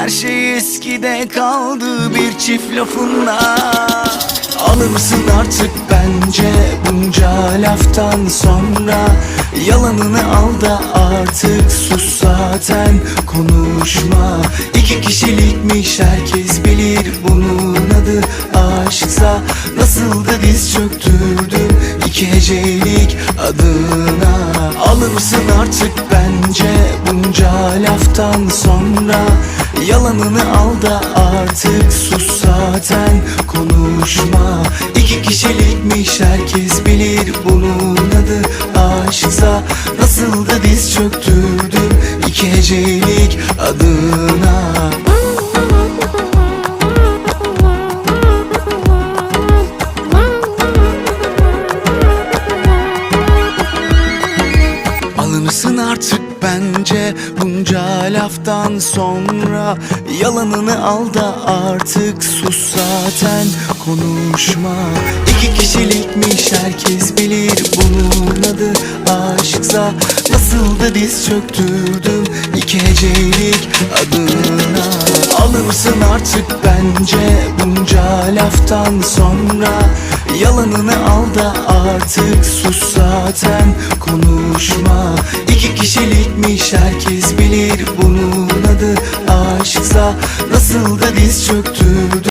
Her şey eskide kaldı bir çift lafınla. Alır mısın artık bence bunca laftan sonra? Yalanını al da artık sus zaten konuşma. İki kişilikmiş herkes Nasıl da diz çöktürdüm iki hecelik adına. Alır mısın artık bence bunca laftan sonra? Yalanını al da artık sus zaten konuşma. İki kişilikmiş herkes bilir bunun adı aşksa Nasıl da diz çöktürdüm iki hecelik adına Alınırsın artık bence bunca laftan sonra. Yalanını al da artık sus zaten konuşma. İki kişilikmiş herkes bilir bunun adı. Aşksa Nasıl da diz çöktürdüm iki hecelik adına. Alınırsın artık bence bunca laftan sonra Yalanını al da artık sus zaten konuşma. İki kişilikmiş herkes bilir bunun adı aşksa. Nasıl da diz çöktürdüm